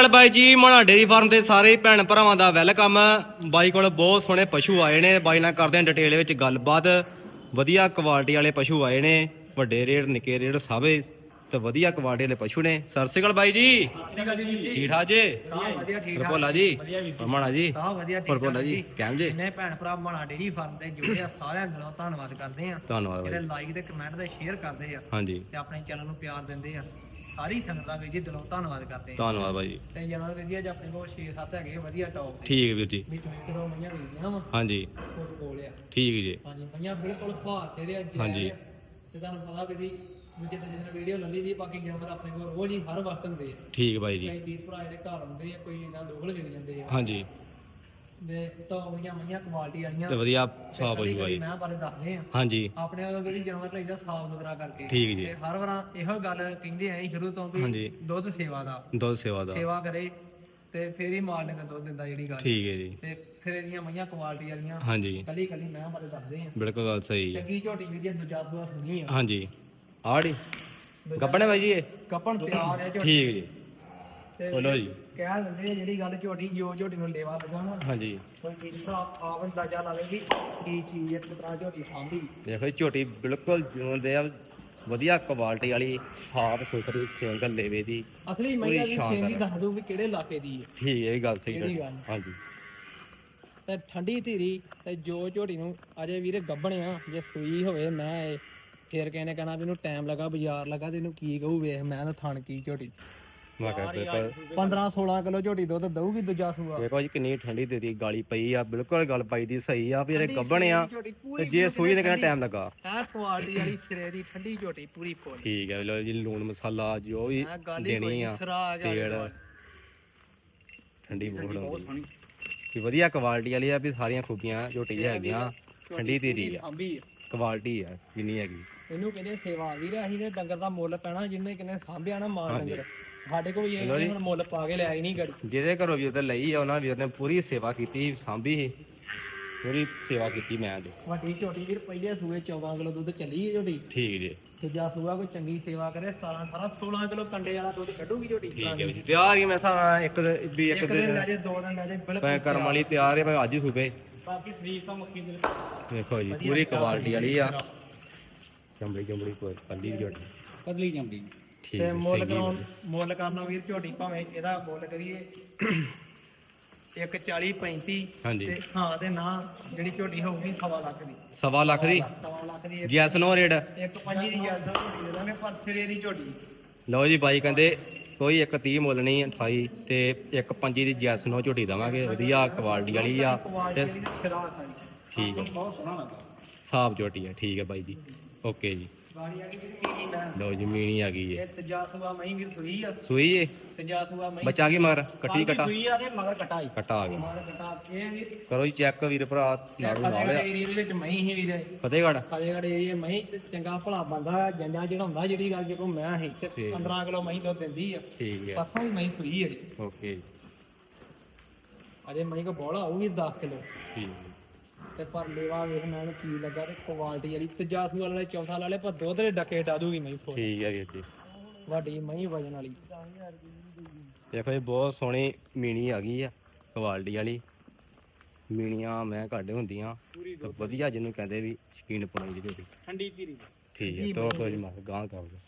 ਅਕਾਲ ਬਾਈ ਜੀ ਮਣਾ dairy farm ਤੇ ਸਾਰੇ ਭੈਣ ਭਰਾਵਾਂ ਦਾ ਵੈਲਕਮ। ਬਾਈ ਕੋਲ ਬਹੁਤ ਸੋਹਣੇ ਪਸ਼ੂ ਆਏ ਨੇ। ਬਾਈ ਨਾਲ ਕਰਦੇ ਹਾਂ ਡਿਟੇਲ ਵਿੱਚ ਗੱਲਬਾਤ। ਵਧੀਆ ਕੁਆਲਿਟੀ ਵਾਲੇ ਪਸ਼ੂ ਆਏ ਨੇ। ਵੱਡੇ ਰੇਟ ਨਿੱਕੇ ਰੇਟ ਸਭੇ ਤੇ ਵਧੀਆ ਕੁਆਲਿਟੀ ਵਾਲੇ ਪਸ਼ੂ ਨੇ। ਸਤਿ ਸ਼੍ਰੀ ਅਕਾਲ ਬਾਈ ਜੀ। ਠੀਕ ਠਾਕ ਜੀ? ਵਧੀਆ ਠੀਕ ਰਪੋਲਾ ਜੀ। ਮਣਾ ਜੀ? ਵਧੀਆ ਠੀਕ ਰਪੋਲਾ ਜੀ ਕੈਮ ਜੀ? ਜਿੰਨੇ ਭੈਣ ਭਰਾ ਮਾਣਾ ਡੇਰੀ ਫਾਰਮ ਤੇ ਜੁੜੇ ਆ ਸਾਰਿਆਂ ਦਾ ਧੰਨਵਾਦ ਕਰਦੇ ਆ। ਧੰਨਵਾਦ ਜਿਹੜੇ ਲਾਈਕ ਤੇ ਕਮੈਂਟ ਤੇ ਸ਼ੇਅਰ ਕਰਦੇ ਆ। ਹਾਂਜੀ। ਤੇ ਆਪਣੇ ਚੈਨਲ ਨੂੰ ਪਿਆਰ ਦਿੰਦੇ ਆ। ਸਾਰੀ ਸੰਗਤ ਦਾ ਵੀਰ ਜੀ ਦਿਲੋਂ ਧੰਨਵਾਦ ਕਰਦੇ ਆ ਧੰਨਵਾਦ ਬਾਈ ਜੀ। ਤੇ ਜਨਾਬ ਵੀਰ ਜੀ ਅੱਜ ਆਪਣੇ ਕੋਲ 6-7 ਹੈਗੇ ਆ ਵਧੀਆ ਟੌਪ ਦੇ ਠੀਕ ਹੈ ਵੀਰ ਜੀ। ਵਿੱਚ ਇੱਕ ਦੋ ਮਈਆਂ ਵੇਚਦੀਆਂ ਵਾ ਹਾਂਜੀ। ਕੋਲ ਕੋਲ ਆ। ਠੀਕ ਹੈ ਜੀ। ਹਾਂਜੀ ਮਈਆਂ ਬਿਲਕੁਲ ਭਾਅ ਤੇਰੇ ਅੱਜ ਹਾਂਜੀ। ਤੇ ਤੁਹਾਨੂੰ ਪਤਾ ਵੀ ਜੀ ਦੂਜੇ ਦਿਨ ਜਦੋਂ ਵੀਡੀਓ ਲੱਲੀ ਦੀ ਬਾਕੀ ਜਾਨਵਰ ਆਪਣੇ ਕੋਲ ਰੋਜ਼ ਹੀ ਹਰ ਵਕਤ ਹੁੰਦੇ ਆ। ਠੀਕ ਹੈ ਬਾਈ ਜੀ। ਕਈ ਵੀਰ ਭਰਾ ਜਿਹੜੇ ਘਰ ਹੁੰਦੇ ਆ ਕੋਈ ਇਹਨਾਂ ਲੋਕਲ ਵਿਕ ਜਾਂਦੇ ਆ। ਹਾਂਜੀ। ਦੇ ਟੌਪੀਆਂ ਮਈਆਂ ਕੁਆਲਿਟੀ ਵਾਲੀਆਂ। ਤੇ ਵਧੀਆ ਸਾਫ਼ ਹੋਈ ਬਾਈ ਮੈਂ ਬਾਰੇ ਦੱਸਦੇ ਆ ਹਾਂਜੀ। ਆਪਣੇ ਵੱਲੋਂ ਜਿਹੜੀ ਜਾਨਵਰ ਲਈਦਾ ਸਾਫ਼ ਸੁਥਰਾ ਕਰਕੇ। ਠੀਕ ਜੀ। ਤੇ ਹਰ ਵਾਰ ਇਹੋ ਗੱਲ ਕਹਿੰਦੇ ਆਏ ਸ਼ੁਰੂ ਤੋਂ ਵੀ। ਦੁੱਧ ਸੇਵਾ ਦਾ। ਦੁੱਧ ਸੇਵਾ ਦਾ। ਸੇਵਾ ਕਰੇ ਤੇ ਫੇਰ ਹੀ ਮਾਲਨੇ ਦਾ ਦੁੱਧ ਦਿੰਦਾ ਜਿਹੜੀ ਗੱਲ। ਠੀਕ ਹੈ ਜੀ। ਤੇ ਸਿਰੇ ਦੀਆਂ ਮਈਆਂ ਕੁਆਲਿਟੀ ਵਾਲੀਆਂ। ਹਾਂਜੀ। ਕਲੀ ਕਲੀ ਮੈਂ ਬਾਰੇ ਦੱਸਦੇ ਆ ਬਿਲਕੁਲ ਗੱਲ ਸਹੀ ਹੈ। ਚੰਗੀ ਝੋਟੀ ਵੀ ਜੀ ਦੂਜਾ ਦੂਆ ਸੁਣੀ ਆ। ਹਾਂਜੀ। ਆੜੀ ਗੱਬਣੇ ਬਾਈ ਜੀ ਇਹ? ਕੱਪਣ ਤਿਆਰ ਹੈ ਝੋਟੀ। ਠੀਕ ਜੀ। ਤੇ ਬੋਲੋ ਜੀ। ਕਹਿ ਦਿੰਦੇ ਆ ਜਿਹੜੀ ਗੱਲ ਝੋਟੀ ਜੋ ਝੋਟੀ ਨੂੰ ਲੇਵਾ ਲਗਾਉਣਾ ਹਾਂਜੀ। ਕੋਈ ਕਿਸੇ ਆਪ ਅੰਦਾਜ਼ਾ ਲਾਵੇ ਵੀ ਕੀ ਚੀਜ਼ ਇੱਕ ਤਰ੍ਹਾਂ ਝੋਟੀ ਸਾਂਭੀ। ਦੇਖੋ ਜੀ ਝੋਟੀ ਬਿਲਕੁਲ ਜਿਉਂ ਦੇ ਆ ਵਧੀਆ ਕੁਆਲਿਟੀ ਵਾਲੀ ਹਾਫ ਸੁਥਰੀ ਸਿੰਗਲ ਲੇਵੇ ਦੀ ਅਸਲੀ ਮਈਆ ਦੀ ਸ਼ਾਨਦਾਰ ਸੇਂਗੀ ਹੈ। ਦੱਸ ਦੂ ਵੀ ਕਿਹੜੇ ਇਲਾਕੇ ਦੀ ਹੈ। ਠੀਕ ਹੈ ਇਹ ਗੱਲ ਸਹੀ ਗੱਲ? ਹਾਂਜੀ। ਤੇ ਠੰਡੀ ਧੀਰੀ ਤੇ ਜੋ ਝੋਟੀ ਨੂੰ ਅਜੇ ਵੀਰੇ ਗੱਬਣਿਆ ਜੇ ਸੂਈ ਹੋਵੇ ਮੈਂ ਇਹ ਫੇਰ ਕਿਸੇ ਨੇ ਕਹਿਣਾ ਵੀ ਇਹਨੂੰ ਟਾਈਮ ਲੱਗਾ ਬਾਜ਼ਾਰ ਲੱਗਾ ਤੇ ਇਹਨੂੰ ਕੀ ਕਹੂ ਵੇਖ ਮੈਂ ਤਾਂ ਥਣ ਕੀ ਝੋਟੀ। ਮੈਂ ਕਿਹਾ ਬਿਲਕੁਲ 15 16 ਕਿਲੋ ਝੋਟੀ ਦੁੱਧ ਦਊਗੀ ਦੂਜਾ ਸੂਆ ਦੇਖੋ ਜੀ ਕਿੰਨੀ ਠੰਡੀ ਤੇਰੀ ਗਾਲੀ ਪਈ ਆ ਬਿਲਕੁਲ ਗੱਲ ਪਾਈ ਦੀ ਸਹੀ ਆ ਵੀ ਜਿਹੜੇ ਗੱਬਣੇ ਆ ਝੋਟੀ ਤੇ ਪੂਰੀ ਜੇ ਸੂਈ ਤੇ ਕਿੰਨਾ ਟਾਈਮ ਲੱਗਾ? ਹੈ ਕੁਆਲਿਟੀ ਵਾਲੀ ਸਿਰੇ ਦੀ ਠੰਡੀ ਝੋਟੀ ਪੂਰੀ ਫੁੱਲ ਠੀਕ ਹੈ ਲੋ ਜੀ ਲੂਣ ਮਸਾਲਾ ਜੋ ਵੀ ਮੈਂ ਗੱਲ ਹੀ ਦੇਣੀ ਕੋਈ ਆ ਸਰਾ ਆ ਗਿਆ ਤੇਲ ਠੰਡੀ ਬਹੁਤ ਹੁੰਦੀ ਕਿ ਵਧੀਆ ਕੁਆਲਿਟੀ ਵਾਲੀ ਆ ਵੀ ਸਾਰੀਆਂ ਖੂਬੀਆਂ ਝੋਟੀ ਹੈਗੀਆਂ ਠੰਡੀ ਤੇਰੀ ਆ। ਆ। ਕੁਆਲਿਟੀ ਆ ਜਿੰਨੀ ਹੈਗੀ। ਇਹਨੂੰ ਕਹਿੰਦੇ ਸੇਵਾ ਵੀਰ ਅਸੀਂ ਤੇ ਡੰਗਰ ਦਾ ਮੁੱਲ ਪੈਣਾ ਜਿੰਨੇ ਕਿੰਨੇ ਸਾਂਭਿਆ ਨਾ ਮਾਲ ਹਾਂਜੀ। ਡੰਗਰ। ਸਾਡੇ ਕੋਲ ਵੀ ਇਹ ਹੁਣ ਮੁੱਲ ਪਾ ਕੇ ਲਿਆ ਹੀ ਨਹੀਂ ਗੜੀ। ਜਿਹਦੇ ਘਰੋਂ ਵੀ ਉਹਦੇ ਲਈ ਆ ਉਹਨਾਂ ਵੀਰ ਨੇ ਪੂਰੀ ਸੇਵਾ ਕੀਤੀ ਸਾਂਭੀ ਸੀ। ਪੂਰੀ ਸੇਵਾ ਕੀਤੀ ਮੈਂ ਤੇ ਵੱਡੀ ਝੋਟੀ ਵੀਰ ਪਹਿਲੇ ਸੂਏ 14 ਕਿਲੋ ਦੁੱਧ ਚੱਲੀ ਹੈ ਝੋਟੀ। ਠੀਕ ਜੀ। ਦੂਜਾ ਸੂਆ ਕੋਈ ਚੰਗੀ ਸੇਵਾ ਕਰੇ 17 18 16 ਕਿਲੋ ਕੰਡੇ ਵਾਲਾ ਦੁੱਧ ਕੱਢੂਗੀ ਝੋਟੀ। ਠੀਕ ਹੈ ਜੀ। ਤਿਆਰ ਹੀ ਮੈਂ ਸਾਰਾ ਇੱਕ ਦੇ- ਵੀ ਇੱਕ ਇੱਕ ਦੇ ਦਿਨ ਲੈ ਜੇ ਦੋ ਦਿਨ ਲੈ ਜੇ ਬਿਲਕੁਲ ਪੈ ਕਰਮ ਵਾਲੀ ਤਿਆਰ। ਹੈ ਭਾਵੇਂ ਅੱਜ ਹੀ ਸੂਬੇ। ਬਾਕੀ ਸਰੀਰ ਤਾਂ ਮੱਖੀ ਦੇ ਦੇਖੋ ਜੀ ਪੂਰੀ ਕੁਆਲਿਟੀ ਵਾਲੀ ਆ। ਚੰਬੜੀ ਚੰਬੜੀ ਕੋਈ ਪੱਲੀ ਝੋਟੀ। ਪਤਲੀ ਚੰਗੀ ਠੀਕ ਤੇ ਹੈ ਮੁੱਲ ਕਰਾਉਣ ਮੁੱਲ ਕਰਨਾ ਵੀਰ ਝੋਟੀ ਭਾਵੇਂ ਇਹਦਾ ਮੁੱਲ ਕਰੀਏ। ਇੱਕ 40 35 ਹਾਂਜੀ। ਤੇ ਹਾਂ ਤੇ ਨਾ ਜਿਹੜੀ ਝੋਟੀ ਹੋਊਗੀ ਸਵਾ ਲੱਖ ਦੀ। ਸਵਾ ਲੱਖ ਦੀ? ਸਵਾ ਲੱਖ ਦੀ ਜੈਸ ਨੋ ਰੇਟ ਇੱਕ ਪੰਜੀ ਦੀ ਜਲਦ ਝੋਟੀ ਦੇ ਦਾਂਗੇ ਪਰ ਸਿਰੇ ਦੀ ਝੋਟੀ ਲਓ ਜੀ ਬਾਈ ਕਹਿੰਦੇ ਕੋਈ ਇੱਕ 30 ਮੁੱਲ ਨਹੀਂ 28 ਤੇ ਇੱਕ ਪੰਜੀ ਦੀ ਜੈਸ ਨੋ ਝੋਟੀ ਦਵਾਂਗੇ। ਵਧੀਆ ਕੁਆਲਿਟੀ ਵਾਲੀ ਆ ਤੇ ਕੁਆਲਿਟੀ ਦੀ ਠੀਕ ਹੈ। ਬਹੁਤ ਸੋਹਣਾ ਲੱਗਾ ਸਾਫ਼ ਝੋਟੀ ਆ ਠੀਕ ਹੈ ਬਾਈ ਜੀ। ਓਕੇ ਜੀ। ਗਾੜੀ ਆ ਗਈ ਵੀਰ ਕੀ ਮੈਂ। ਲਓ ਜੀ ਮੀਣੀ ਆ ਗਈ ਏ ਇਹ ਤਜਾ ਸੂਆ ਮਹੀਂ ਵੀਰ ਸੂਈ ਆ। ਸੂਈ ਏ? ਤਜਾ ਸੂਆ ਮਹੀਂ ਬੱਚਾ ਕੀ ਮਗਰ ਕੱਟੀ ਕਟਾ? ਸੂਈ ਆ ਤੇ ਮਗਰ ਕਟਾਈ ਕਟਾ ਆ ਗਿਆ। ਮਗਰ ਕਟਾ ਇਹ ਵੀਰ ਕਰੋ ਜੀ ਚੈੱਕ ਵੀਰ ਭਰਾ ਨਾਲ ਫਤਿਹਗੜ੍ਹ ਆ। ਏਰੀਏ ਦੇ ਵਿੱਚ ਮਹੀਂ ਹੀ ਵੀਰੇ। ਫਤਿਹਗੜ੍ਹ? ਫਤਿਹਗੜ੍ਹ ਏਰੀਏ ਮਹੀਂ ਤੇ ਚੰਗਾ ਭਲਾ ਬੰਦਾ ਜੰਜਾ ਚੜਾਉਂਦਾ ਜਿਹੜੀ ਗੱਲ ਜੇ ਕੋ ਮੈਂ ਹੀ ਤੇ ਠੀਕ। 15 ਕਿਲੋ ਮਹੀਂ ਦੁੱਧ ਦਿੰਦੀ ਆ। ਠੀਕ ਹੈ। ਪਰਸੋਂ ਹੀ ਮਹੀਂ ਸੂਈ ਹੈ ਜੀ। ਓਕੇ। ਅਜੇ ਮਹੀਂ ਕੋ ਬੋਲਾ ਹੋਊਗੀ 10 ਕਿਲੋ। ਠੀਕ ਹੈ। ਤੇ ਪਰ ਲੇਵਾ ਵੇਖ ਮੈਨੂੰ ਕੀ ਲੱਗਾ ਤੇ ਕੁਆਲਿਟੀ ਵਾਲੀ ਤਜਾ ਸੂਆ ਵਾਲੇ ਚੌਥਾ ਵਾਲੇ ਪਰ ਦੁੱਧ ਦੇ ਡੱਕੇ ਡਾ ਦੂਗੀ ਮਹੀਂ ਫੁੱਲ। ਠੀਕ ਹੈ ਵੀਰ ਜੀ। ਵੱਡੀ ਮਹੀਂ ਵਜਨ ਵਾਲੀ। ਦੇਖੋ ਜੀ ਬਹੁਤ ਸੋਹਣੀ ਮੀਣੀ ਆ ਗਈ ਆ ਕੁਆਲਿਟੀ ਵਾਲੀ। ਮੀਣੀਆਂ ਮੈਂ ਘੱਟ ਹੁੰਦੀਆਂ ਤੇ ਵਧੀਆ ਜਿਹਨੂੰ ਕਹਿੰਦੇ ਵੀ ਸ਼ਕੀਨ ਪਾਉਣੀ ਜਿਹੜੀ ਉਹਦੀ ਠੰਡੀ ਧੀਰੀ। ਠੀਕ ਹੈ ਤੋ ਕੋਈ ਮਾ ਗਾਂ ਕਰ ਲਓ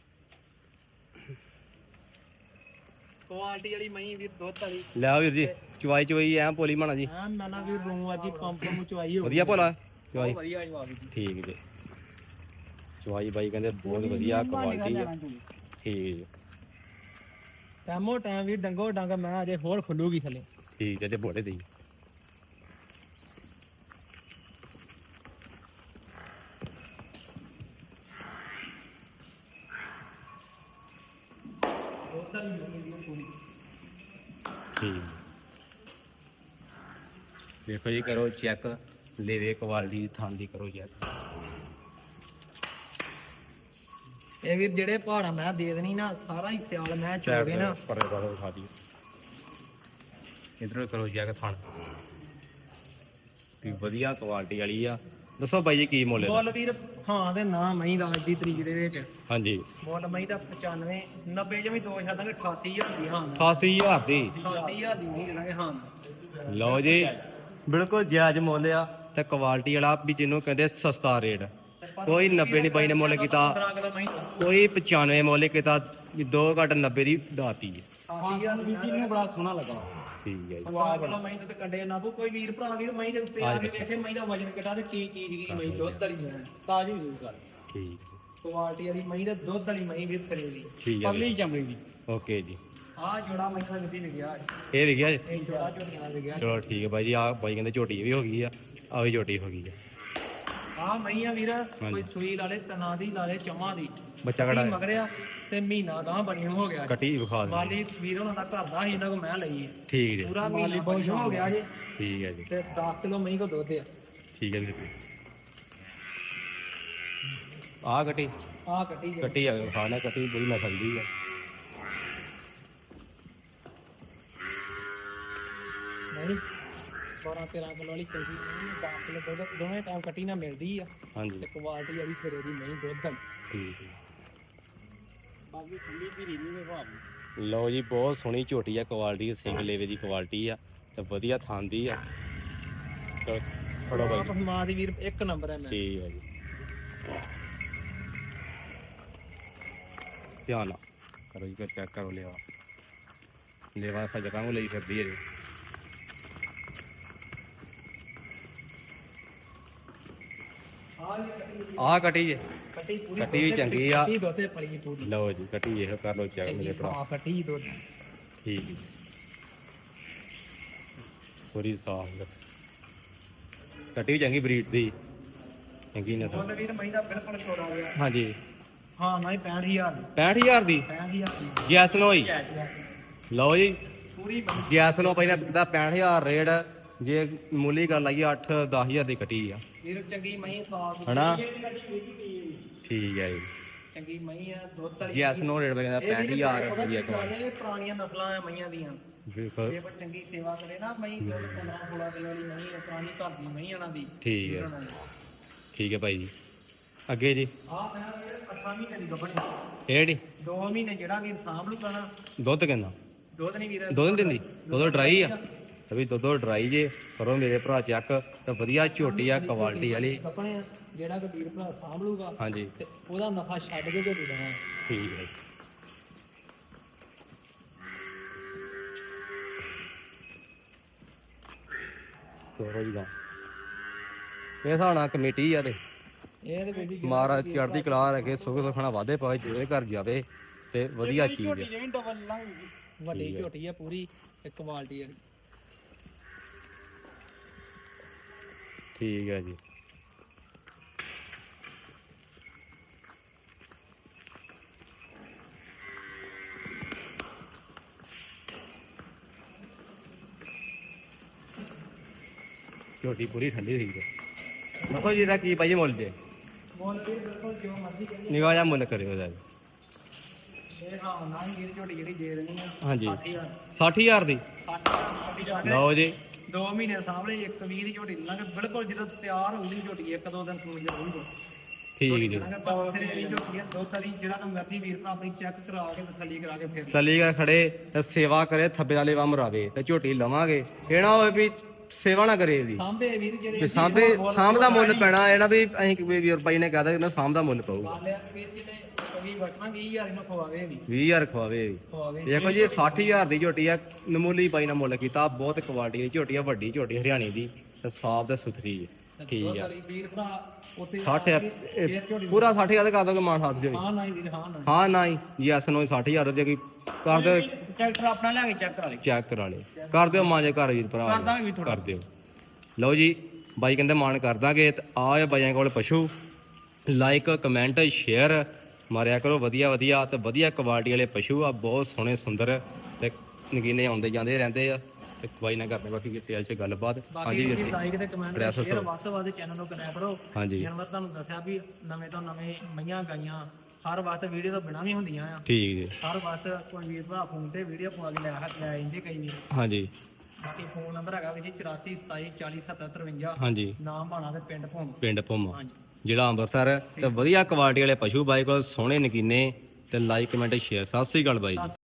ਕੁਆਲਿਟੀ ਵਾਲੀ ਮਹੀਂ ਵੀ ਦੁੱਧ ਵਾਲੀ। ਲੈ ਵੀਰ ਜੀ ਚਵਾਈ ਚਵਾਈ ਐ ਪੋਲੀ ਮਾਣਾ ਜੀ। ਹਾਂ ਨਾ ਨਾ ਵੀ ਰੂ ਅੱਜ ਹੀ ਪੰਪ ਨੂੰ ਚਵਾਈ ਹੋ ਵਧੀਆ ਭੋਲਾ ਚਵਾਈ। ਵਧੀਆ ਜਵਾਬ ਜੀ। ਠੀਕ ਜੀ। ਚਵਾਈ ਬਾਈ ਕਹਿੰਦੇ ਬਹੁਤ ਵਧੀਆ ਕੁਆਲਿਟੀ ਆ। ਠੀਕ ਜੀ। ਟਾਈਮੋ ਟਾਈਮ ਵੀ ਡੰਗੋ ਡੰਗ ਮੈਂ ਅਜੇ ਹੋਰ ਖੁੱਲੂਗੀ ਥੱਲੇ। ਠੀਕ ਹੈ ਤੇ ਬੋੜੇ ਦੀ ਠੀਕ। ਦੇਖੋ ਜੀ ਕਰੋ ਚੈੱਕ ਲੇਵੇ ਕੁਆਲਿਟੀ ਥਾਂ ਦੀ ਕਰੋ ਚੈੱਕ ਇਹ ਵੀਰ ਜਿਹੜੇ ਪਹਾੜਾ ਮੈਂ ਦੇ ਦੇਣੀ ਨਾ ਸਾਰਾ ਹੀ ਸਿਆਲ ਮੈਂ ਚੋਗੇ ਨਾ। ਪਰੇ ਪਰੇ ਖਾ ਦੀ ਇਧਰ ਕਰੋ ਚੈੱਕ ਥਾਂ। ਵੀ ਵਧੀਆ ਕੁਆਲਿਟੀ ਵਾਲੀ ਆ। ਦੱਸੋ ਬਾਈ ਜੀ ਕੀ ਮੁੱਲ ਇਹਦਾ? ਮੁੱਲ ਵੀਰ ਹਾਂ ਤੇ ਨਾ ਮਹੀਂ ਦਾ ਅੱਜ ਦੀ ਤਰੀਕ ਦੇ ਵਿੱਚ। ਹਾਂਜੀ। ਮੁੱਲ ਮਹੀਂ ਦਾ 95 90 ਜਿਵੇਂ ਦੋ ਛੱਡ ਦਾਂਗੇ 88000 ਦੀ ਹਾਂ। 88000 ਦੀ। 88000 ਦੀ ਨਹੀਂ ਦੇਵਾਂਗੇ ਹਾਂ। ਲਓ ਜੀ। ਬਿਲਕੁਲ ਜਾਇਜ਼ ਮੁੱਲ ਆ। ਤੇ ਕੁਆਲਿਟੀ ਵਾਲਾ ਵੀ ਜਿਹਨੂੰ ਕਹਿੰਦੇ ਸਸਤਾ ਰੇਟ। ਕੋਈ 90 ਨਹੀਂ ਬਾਈ ਨੇ ਮੁੱਲ ਕੀਤਾ। 15 ਕਿਲੋ ਮਹੀਂ। ਕੋਈ 95 ਮੁੱਲ ਕੀਤਾ। ਵੀ ਦੋ ਘੱਟ 90 ਦੀ ਦਾਤੀ ਹੈ। 80000 ਦੀ ਜੀ ਨੂੰ ਬੜਾ ਸੋਹਣਾ ਲੱਗਾ। ਠੀਕ ਹੈ ਜੀ। 15 ਕਿਲੋ ਮਹੀਂ ਤੇ ਕੰਡੇ ਨਾ ਕੋਈ ਵੀਰ ਭਰਾ ਵੀਰ ਮਹੀਂ ਦੇ ਉੱਤੇ ਆ ਕੇ ਵੇਖੇ ਮਹੀਂ ਦਾ ਵਜਨ ਕਿੱਡਾ ਤੇ ਕੀ ਚੀਜ਼ ਕੀ ਮਹੀਂ ਦੁੱਧ ਵਾਲੀ ਮੈਂ ਤਾਜੀ ਸੂ ਕਰ। ਠੀਕ ਕੁਆਲਿਟੀ ਵਾਲੀ ਮਹੀਂ ਤੇ ਦੁੱਧ ਵਾਲੀ ਮਹੀਂ ਵੀਰ ਕਰੇ ਦੀ ਠੀਕ ਹੈ ਜੀ। ਚਮੜੀ ਦੀ। ਓਕੇ ਜੀ। ਆ ਜੋੜਾ ਮਈਆਂ ਵਿੱਚ ਵੀ ਗਿਆ ਇਹ ਵੀ ਗਿਆ ਜੀ? ਇਹ ਜੋੜਾ ਝੋਟੀਆਂ ਦਾ ਵੀ ਗਿਆ ਚਲੋ ਠੀਕ ਹੈ ਬਾਈ ਜੀ ਆ ਬਾਈ ਕਹਿੰਦੇ ਝੋਟੀ ਵੀ ਹੋ ਗਈ ਆ ਆ ਵੀ ਝੋਟੀ ਹੋ ਗਈ ਆ। ਆ ਮਈਆਂ ਵੀਰ ਕੋਈ ਸੂਈ ਲਾਲੇ ਤਨਾ ਦੀ ਲਾਲੇ ਚਮਾ ਦੀ। ਬੱਚਾ ਕਿਹੜਾ ਹੈ? ਮਗਰਿਆ ਤੇ ਮਹੀਨਾ ਗਾਂ ਬਣੀ ਹੋ ਗਿਆ ਕੱਟੀ ਵਿਖਾ ਦੇ ਮਾਲੀ ਵੀਰ ਉਹਨਾਂ ਦਾ ਘਰ ਦਾ ਸੀ ਇਹਨਾਂ ਕੋ ਮੈਂ ਲਈ ਹੈ ਠੀਕ ਜੀ। ਪੂਰਾ ਮਹੀਨਾ ਬਣੀ ਹੋ ਗਿਆ ਜੀ ਠੀਕ ਹੈ ਜੀ। ਤੇ 10 ਕਿਲੋ ਮਹੀਂ ਕੋ ਦੁੱਧ ਆ। ਠੀਕ ਹੈ ਜੀ। ਆ ਕੱਟੀ। ਆ ਕੱਟੀ ਜੀ। ਕੱਟੀ ਆ ਖਾਣਾ ਕੱਟੀ ਬੜੀ ਨਸਲ ਦੀ ਆ। ਨਹੀਂ 12 13 ਕਿਲੋ ਵਾਲੀ ਚੰਗੀ ਨਹੀਂ 10 ਕਿਲੋ ਦੁੱਧ ਦੋਵੇਂ ਟਾਈਮ ਕੱਟੀ ਨਾ ਮਿਲਦੀ ਆ। ਹਾਂਜੀ। ਤੇ ਕੁਆਲਿਟੀ ਵਾਲੀ ਸਿਰੇ ਦੀ ਨਹੀਂ ਦੁੱਧ ਵਾਲੀ ਠੀਕ ਹੈ ਬਾਕੀ ਧੀਰੀ ਨਹੀਂ ਲਓ ਜੀ ਬਹੁਤ ਸੋਹਣੀ ਝੋਟੀ ਆ ਕੁਆਲਿਟੀ ਸਿੰਘ ਲੇਵੇ ਦੀ ਕੁਆਲਿਟੀ ਆ ਤੇ ਵਧੀਆ ਥਾਂਦੀ ਆ। ਚਲੋ ਫੜੋ ਬਾਈ। ਆਪ ਮਾਂ ਦੀ ਵੀਰ ਇੱਕ ਨੰਬਰ ਹੈ ਮੈਂ। ਠੀਕ ਹੈ ਜੀ। ਧਿਆਨ ਨਾਲ ਕਰੋ ਜੀ ਚੈੱਕ ਕਰੋ ਲੇਵਾ। ਲੇਵਾ ਸਾ ਜਗ੍ਹਾ ਨੂੰ ਲਈ ਫਿਰਦੀ ਹੈ ਜੀ। ਆ ਕੱਟੀ ਜੇ। ਕੱਟੀ ਪੂਰੀ ਕੱਟੀ ਵੀ ਚੰਗੀ ਆ। ਕੱਟੀ ਦੋਤੇ ਪਲੀ ਪੂਰੀ ਲਓ ਜੀ ਕੱਟੀ ਇਹ ਕਰ ਲਓ ਚੈੱਕ ਮੇਰੇ ਭਰਾ। ਕੱਟੀ ਦੁੱਧ। ਠੀਕ। ਹੈ ਪੂਰੀ ਸਾਫ਼ ਕੱਟੀ ਵੀ ਚੰਗੀ ਬਰੀਡ ਦੀ। ਚੰਗੀ ਵੀਰ ਦਾ ਬਿਲਕੁਲ ਛੋੜਾ ਗਿਆ। ਹਾਂਜੀ। ਹਾਂ ਨਾ ਹੀ 65000 ਦੀ? 65000 ਦੀ। 65000 ਦੀ ਜੈਸ ਹੋਈ ਲਓ ਜੀ। ਪੂਰੀ ਜੈਸ ਨੂੰ ਪਹਿਲਾਂ ਦਾ 65000 ਰੇਟ। ਜੇ ਮੁੱਲੀ ਗੱਲ ਆਈ 8 10000 ਦੀ ਕੱਟੀ ਆ। ਵੀਰ ਚੰਗੀ ਮਹੀਂ ਸਾਫ਼ ਹਨਾ? ਠੀਕ ਹੈ ਜੀ। ਚੰਗੀ ਮਹੀਂ ਆ ਦੁੱਧ ਵਾਲੀ ਜੈਸ ਨੂੰ ਰੇਟ ਵੀਰ 65000 ਉਹਦਾ ਰੁਪਏ ਕੀ ਗੱਲ ਹੈ, ਇਹ ਪੁਰਾਣੀਆਂ ਨਸਲਾਂ ਆ ਮਈਆਂ ਦੀਆਂ। ਬਿਲਕੁਲ ਜੇ ਕੋਈ ਚੰਗੀ ਸੇਵਾ ਕਰੇ ਨਾ ਦੁੱਧ 15 16 ਕਿਲੋ ਵਾਲੀ ਮਹੀਂ ਆ, ਪੁਰਾਣੀ ਘਰ ਦੀ ਮਹੀਂ ਉਹਨਾਂ ਦੀ। ਠੀਕ ਹੈ। ਠੀਕ ਹੈ ਭਾਈ ਜੀ। ਅੱਗੇ ਜੀ। ਆ ਮੈਂ ਵੀਰ 8 ਮਹੀਨੇ ਦੀ ਗੱਭਣੀ ਇਹ ਢੀ 2 ਮਹੀਨੇ ਜਿਹੜਾ ਵੀਰ ਸਾਂਭ ਲੂਗਾ ਨਾ ਦੁੱਧ ਕਿੰਨਾ? ਦੁੱਧ ਨਹੀਂ ਵੀਰ। ਦੁੱਧ ਨੀ ਦਿੰਦੀ? ਦੁੱਧ ਡਰਾਈ ਆ? ਵੀ ਦੁੱਧ ਡਰਾਈ ਜੇ ਕਰੋ ਮੇਰੇ ਭਰਾ ਚੱਕ ਤੇ ਵਧੀਆ ਝੋਟੀ ਆ ਕੁਆਲਿਟੀ ਵਾਲੀ। ਜਿਹੜਾ ਕੋਈ ਵੀਰ ਭਰਾ ਸਾਂਭ ਲੂਗਾ ਹਾਂਜੀ। ਤੇ ਉਹਦਾ ਨਫਾ ਛੱਡ ਕੇ ਦੇ ਦੇਣਾ। ਠੀਕ ਹੈ। ਤੋਰੋ ਜੀ ਦਾ ਇਹ ਸਾਣਾ ਕਮੇਟੀ ਆ ਤੇ। ਇਹ ਤੇ ਬੇਟੀ ਮਹਾਰਾਜ ਚੜ੍ਹਦੀ ਕਲਾ ਰੱਖੇ ਸੁਖ ਸੁਖਣਾ ਵਾਦੇ ਪਾਵੇ ਜੋਏ ਘਰ ਜਾਵੇ ਤੇ ਵਧੀਆ ਚੀਜ਼ ਹੈ ਜਿਵੇਂ ਡਬਲ ਲੰਗ। ਵੱਡੀ ਝੋਟੀ ਆ ਪੂਰੀ ਤੇ ਕੁਆਲਿਟੀ ਵਾਲੀ। ਠੀਕ ਹੈ ਜੀ। ਝੋਟੀ ਪੂਰੀ ਠੰਡੀ ਸੀ। ਜੀ ਦੱਸੋ ਜੀ ਦਾ ਕੀ ਭਾਈ ਮੁੱਲ ਜੇ? ਮੁੱਲ ਵੀਰ ਬਿਲਕੁਲ ਜੋ ਮਰਜ਼ੀ ਕਰੀਏ। ਨਿਗਾਹ ਜਾ ਮੁੱਲ ਕਰਿਓ ਦਾ ਇਹ ਹਾਂ ਨਾ ਹੀ ਵੀਰ ਝੋਟੀ ਜਿਹੜੀ ਦੇ ਦੇਣੀ ਆ। ਹਾਂਜੀ। 8000 60000 ਦੀ? 60000 ਲਓ ਜੀ। ਦੋ ਮਹੀਨੇ ਸਾਹਮਣੇ ਇੱਕ 20 ਦੀ ਝੋਟੀ ਲਾਂਗੇ ਬਿਲਕੁਲ ਜਦੋਂ ਤਿਆਰ ਹੋਊਗੀ ਝੋਟੀ ਇੱਕ ਦੋ ਦਿਨ ਸੂਣ ਜਾਊਗੀ ਠੀਕ ਜੀ। ਸਿਰੇ ਦੀ ਝੋਟੀ ਆ। ਦੋ ਤਰੀ ਜਿਹੜਾ ਨੂੰ ਮਰਜ਼ੀ ਵੀਰ ਭਰਾ ਆਪਣੀ ਚੈੱਕ ਕਰਾ ਕੇ ਤਸੱਲੀ ਕਰਾ ਕੇ ਫਿਰ। ਚਲੀ ਗਾ ਖੜੇ ਤੇ ਸੇਵਾ ਕਰੇ ਥੱਬੇ ਵਾਲੇ ਵਾ ਮਰਾਵੇ ਤੇ ਝੋਟੀ ਲਵਾਂਗੇ। ਇਹ ਨਾ ਹੋਵੇ ਵੀ ਸੇਵਾ ਨਾ ਕਰੇ ਇਹਦੀ। ਸਾਂਭੇ ਵੀਰ ਜਿਹੜੇ ਤੇ ਸਾਂਭੇ ਸਾਂਭ ਦਾ ਮੁੱਲ ਪੈਣਾ ਇਹ ਨਾ ਵੀ ਅਸੀਂ ਕੋਈ ਵੀਰ ਬਾਈ ਨੇ ਕਹਦਾ ਕਿ ਸਾਂਭ ਦਾ ਮੁੱਲ ਪਊਗਾ। ਗੱਲ ਆ ਵੀਰ ਜਿਹੜੇ ਕਵੀ ਵਟਣਾ 20000 ਇਹਨੂੰ ਖਵਾਵੇ ਵੀ। 20000 ਖਵਾਵੇ ਖਵਾਵੇ ਦੇਖੋ ਜੀ ਇਹ 60000 ਦੀ ਝੋਟੀ ਆ ਨਮੂਲੀ ਬਾਈ ਨਾਲ ਮੁੱਲ ਕੀਤਾ ਬਹੁਤ ਕੁਆਲਿਟੀ ਦੀ ਝੋਟੀ ਆ ਵੱਡੀ ਝੋਟੀ ਹਰਿਆਣੇ ਦੀ। ਤੇ ਸਾਫ਼ ਤੇ ਸੁਥਰੀ ਹੈ ਠੀਕ ਆ। ਵੀਰ ਭਰਾ ਉੱਥੇ 60 ਫੇਰ ਝੋਟੀ ਪੂਰਾ 60000 ਦਾ ਕਰ ਦੋਗੇ ਮਾਨ ਹੱਥ ਜੋ ਹਾਂ ਨਹੀਂ ਵੀਰ ਹਾਂ ਨਾ ਹਾਂ ਨਾ ਹੀ ਯੈਸ ਨੂੰ 60000 ਦੇ ਕੀ ਕਰ ਦਿਓ ਟਰੈਕਟਰ ਆਪਣਾ ਲਿਆ ਕੇ ਚੈੱਕ ਕਰਾ ਲਈ। ਚੈੱਕ ਕਰਾ ਲੈ ਕਰ ਦਿਓ ਮਾਂ ਜੇ ਘਰ ਵੀਰ ਭਰਾ ਕਰ ਦਾਂਗੇ ਵੀ ਥੋੜਾ ਕਰ ਦਿਓ। ਲਓ ਜੀ ਬਾਈ ਕਹਿੰਦੇ ਮਾਨ ਕਰ ਦਾਂਗੇ। ਤੇ ਆ ਬਾਈਆਂ ਕੋਲ ਪਸ਼ੂ। ਲਾਈਕ ਕਮੈਂਟ ਸ਼ੇਅਰ ਮਾਰਿਆ ਕਰੋ। ਵਧੀਆ ਵਧੀਆ ਤੇ ਵਧੀਆ ਕੁਆਲਿਟੀ ਵਾਲੇ ਪਸ਼ੂ ਆ। ਬਹੁਤ ਸੋਹਣੇ ਸੁੰਦਰ ਤੇ ਨਗੀਨੇ ਆਉਂਦੇ ਜਾਂਦੇ ਰਹਿੰਦੇ ਆ। ਤੇ ਬਾਈ ਨਾਲ ਕਰਦੇ ਬਾਕੀ ਡਿਟੇਲ ਚ ਗੱਲਬਾਤ। ਬਾਕੀ ਹਾਂਜੀ ਤੁਸੀਂ ਜੀ। ਲਾਈਕ ਤੇ ਕਮੈਂਟ ਪ੍ਰੈਸ ਸ਼ੇਅਰ ਦੱਸੋ। ਵੱਧ ਤੋਂ ਵੱਧ ਚੈਨਲ ਨੂੰ ਕਰਿਆ ਕਰੋ। ਹਾਂਜੀ। ਜਿਵੇਂ ਤੁਹਾਨੂੰ ਦੱਸਿਆ ਵੀ ਨਵੇਂ ਤੋਂ ਨਵੇਂ ਮਈਆਂ ਗਾਈਆਂ ਹਰ ਵਕਤ ਵੀਡੀਓ ਤੋਂ ਬਿਨਾਂ ਵੀ ਹੁੰਦੀਆਂ ਆ। ਠੀਕ ਜੀ। ਹਰ ਵਕਤ ਕੋਈ ਵੀਰ ਭਰਾ ਫੋਨ ਤੇ ਵੀਡੀਓ ਪਵਾ ਕੇ ਲੈ ਹੱਥ ਲੈ ਜਾਂਦੇ ਕਈ ਵੀਰ। ਹਾਂਜੀ। ਬਾਕੀ ਫੋਨ ਨੰਬਰ ਹੈਗਾ ਵੀ ਜੀ 84 27 40 77 53 ਹਾਂਜੀ। ਨਾਮ ਬਾਣਾ ਤੇ ਪਿੰਡ ਭੋਮ। ਪਿੰਡ ਭੁੰਮਾ। ਹਾਂਜੀ। ਜ਼ਿਲ੍ਹਾ ਅੰਮ੍ਰਿਤਸਰ ਤੇ ਵਧੀਆ ਕੁਆਲਿਟੀ ਵਾਲੇ ਪਸ਼ੂ ਬਾਈ ਕੋਲ ਸੋਹਣੇ ਨਕੀਨੇ ਤੇ like comment share Sat Sri ਅਕਾਲ ਬਾਈ ਜੀ।